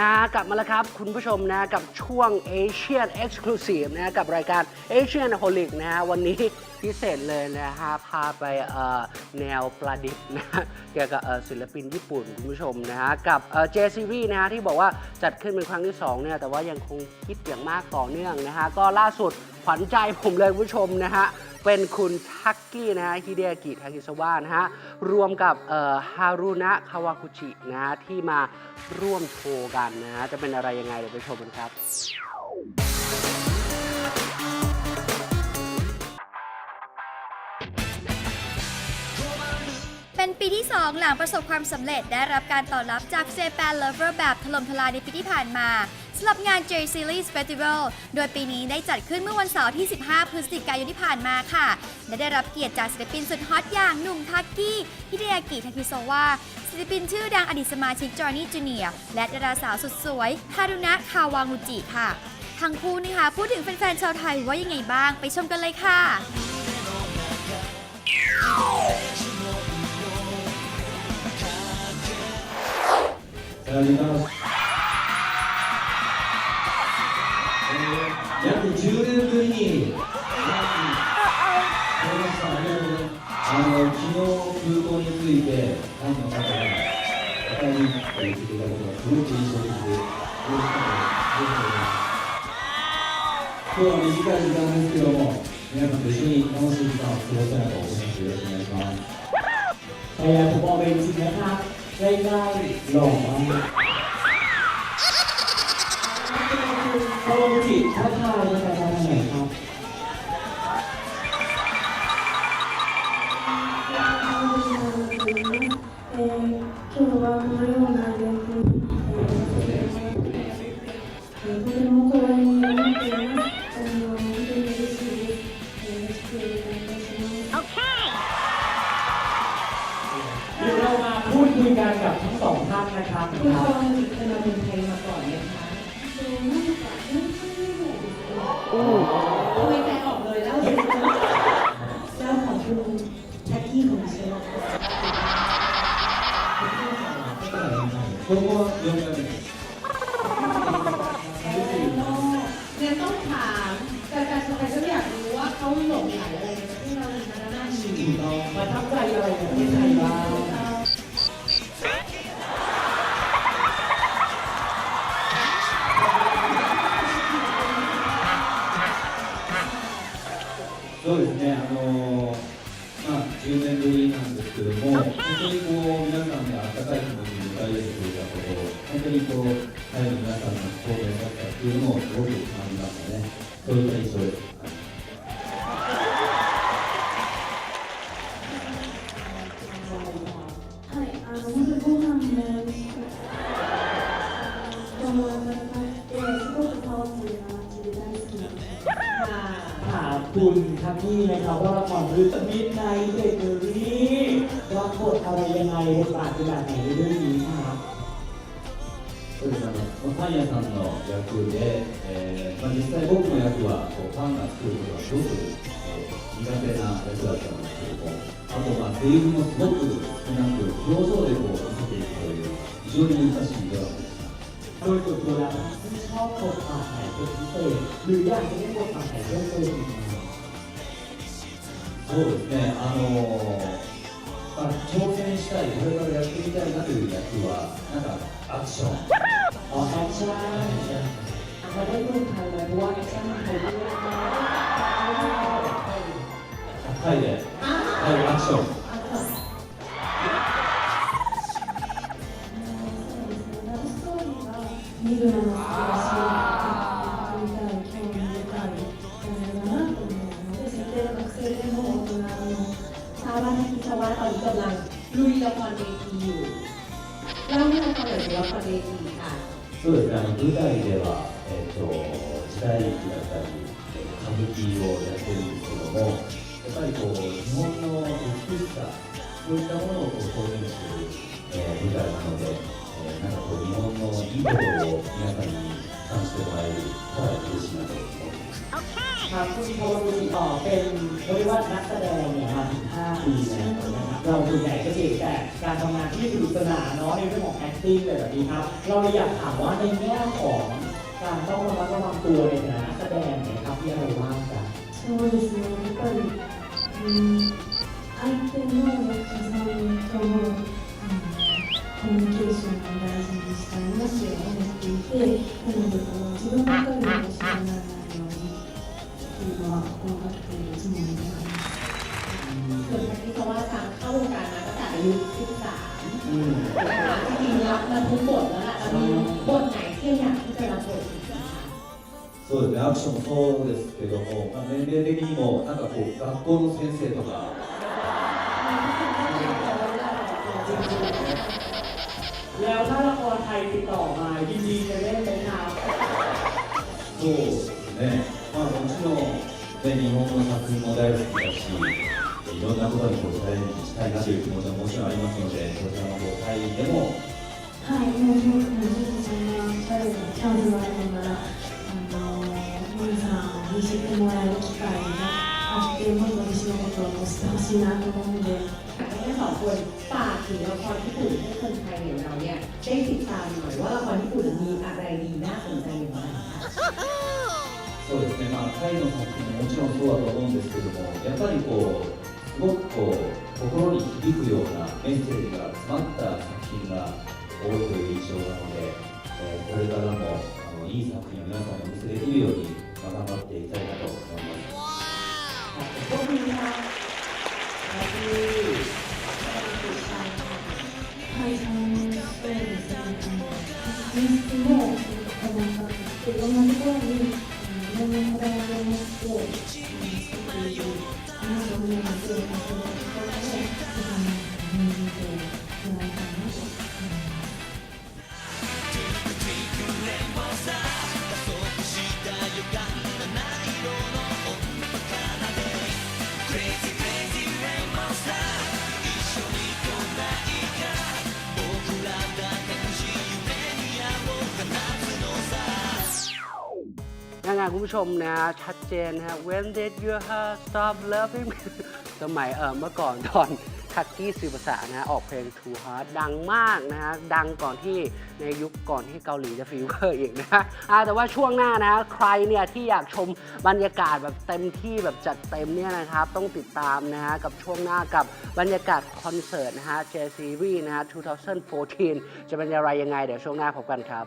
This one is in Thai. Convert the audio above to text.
นะกลับมาแล้วครับ คุณผู้ชมนะกับช่วง Asian Exclusive นะกับรายการ Asian h o l i c นะฮะวันนี้พิเศษเลยนะฮะพาไปแนวประดิษฐ์นะเกี่ยวกับศิลปินญี่ปุ่นคุณผู้ชมนะฮะกับเอ่อ JCV นะฮะที่บอกว่าจัดขึ้นเป็นครั้งที่2เนี่ยแต่ว่ายังคงคิดอย่างมากต่อเนื่องนะฮะก็ล่าสุดขวัญใจผมเลยคุณผู้ชมนะฮะ เป็นคุณทักกี้นะฮะฮิเดอากิทากิสวะนะฮะรวมกับฮารุนะคาวากุจินะฮะที่มาร่วมโชว์กันนะฮะจะเป็นอะไรยังไงเดี๋ยวไปชมกันครับเป็นปีที่ 2 หลังประสบความสำเร็จได้รับการตอบรับจาก Japan Lover แบบถล่มทลายในปีที่ผ่านมาำหรับงาน J Series Festival โดยปีนี้ได้จัดขึ้นเมื่อวันเสาร์ที่ 15 พฤศจิกายนที่ผ่านมาค่ะ และได้รับเกียรติจากศิลปินสุดฮอตอย่างหนุ่มทักกี้ฮิเดอากิทาคิโซวาศิลปินชื่อดังอดีตสมาชิกจอร์นี่จูเนียและดาราสาวสุดสวยฮารุนะคาวางุจิค่ะ ทั้งคู่นะคะพูดถึงแฟนๆชาวไทยว่ายังไงบ้าง ไปชมกันเลยค่ะสวัสดีครับ あの、昨日空港に着いて、ファンの方が、お帰りって言ってくれたことがすごく印象的で、嬉しかったです。ありがとうございます。今日は短い時間ですけども、皆さんと一緒に楽しい時間を過ごしたいなと思います。よろしくお願いします。 พยายามผมบอกเลยจริงๆนะครับใกล้ๆหล่อมากโอจิทักทายในการทำไหน โอเค เดี๋ยวเรามาพูดคุยกันกับทั้งสองท่านนะครับ คุณฟองจิตเคยมาเป็นเพลงมาก่อนไหมคะคุยแต่ออกเลยแล้วแล้วของคุณแท็กกี้ของเชล เพราะว่าเรื่อง เราประทับใจอะไรในประเทศไทยบ้าง そうですね、あのーまあ、10年ぶりなんですけども、本当にこう皆さんが温かい気持ちに迎え入れてくれたこと、本当にこう、タイの皆さんの貢献だったっていうのをすごく感じましたね。そういった印象です。 ถามคุณทักกี้นะครับว่าละครรู้จะมิดในเด็กเดอรี่รับบทอะไรยังไงบทบาทเป็นแบบไหนในเรื่องนี้ครับ そうですあのパン屋さんの役で、えーまあ、実際僕の役はこうパンが作ることがすごく、えー苦手な役だったんですけどもあとまあセリフもすごく少なく表情でこう見せていくという非常に難しいドラマでした โดยส่วนตัวแล้วที่ชอบบทบาทไหนเป็นพิเศษหรืออยากจะเล่นบทบาทไหนเพิ่มเติมอีกไหม そうですねあのーまあ、挑戦したいこれからやってみたいなという役はなんかアクション อ๋อแอคชั่นมาได้ดูไทยไหมเพราะว่าแอคชั่นไทยด้วยนะ タイでタイアクション ทราบว่าที่ชาวบ้านตอนนี้กำลังลุยละครเวทีอยู่เล่าให้เราฟังหน่อยสิละครเวทีค่ะ そうですね、あの舞台では、えー、と時代劇だったり、えー歌舞伎をやってるんですけども、やっぱりこう日本の美しさ、そういったものをこう表現する、えー舞台なので、えーなんかこう日本のいいところを皆さんに感じてもらえたら嬉しいなと思います。 ครับคุณโทรุจิต่อเป็นเขาเรียกว่านักแสดง เนี่ยมาถึง5ปีแล้วนะครับ เราส่วนใหญ่จะเก่งแต่การทำงานที่สนุกสนานเนาะในเรื่องของ acting เลยแบบนี้ครับ เราเลยอยากถามว่าในแง่ของการต้องระมัดระวังตัวในฐานะนักแสดงเนี่ยครับมีอะไรบ้างจ๊ะ そうですね、やっぱり、 การมาตั้งแต่อายุ 13 อืม นะคะจริงๆรับมาทุกบทแล้วล่ะตอนนี้บทไหนที่อยากที่จะรับบทจริงๆคะ そうですね、アクションもそうですけども、まあ、年齢的にも、なんかこう、学校の先生とか、 แล้วถ้าละครไทยติดต่อมายินดีจะเล่นไหมครับ そうですね、まあ、もちろん、ね、日本の作品も大好きだし、 いろんなことにこうチャレンジしたいなという気持ちはもちろんありますので、こちらのこうタイでも、はい、もうもうもうそんな彼のチャンスがあるなら、あの皆さんに知ってもらえる機会があって、もっと私のことを知ってほしいなと思うので。 อยากให้ทั้งสองคนฝากถึงละครญี่ปุ่นให้คนไทยอย่างเราเนี่ยได้ติดตามหน่อยว่าละครญี่ปุ่นมีอะไรดีน่าสนใจอย่างไรคะ そうですね、まあ、タイの作品ももちろんそうだと思うんですけども、やっぱりこう、 すごくこう、心に響くようなメッセージが詰まった作品が多いという印象なので、えーこれからもあのいい作品を皆さんにお見せできるように、頑張っていきたいなと思います。 ไงคุณผู้ชมนะ ชัดเจนนะฮะ When did your heart stop loving me สมัยเออเมื่อก่อนตอนทักกี้สื่อภาษานะออกเพลง True Heart ดังมากนะฮะดังก่อนที่ในยุคก่อนที่เกาหลีจะฟีเวอร์อีกนะฮะแต่ว่าช่วงหน้านะใครเนี่ยที่อยากชมบรรยากาศแบบเต็มที่แบบจัดเต็มเนี่ยนะครับ ต้องติดตามนะฮะกับช่วงหน้ากับบรรยากาศคอนเสิร์ตนะฮะ J Series นะฮะ 2014 จะเป็นอะไรยังไงเดี๋ยวช่วงหน้าพบกันครับ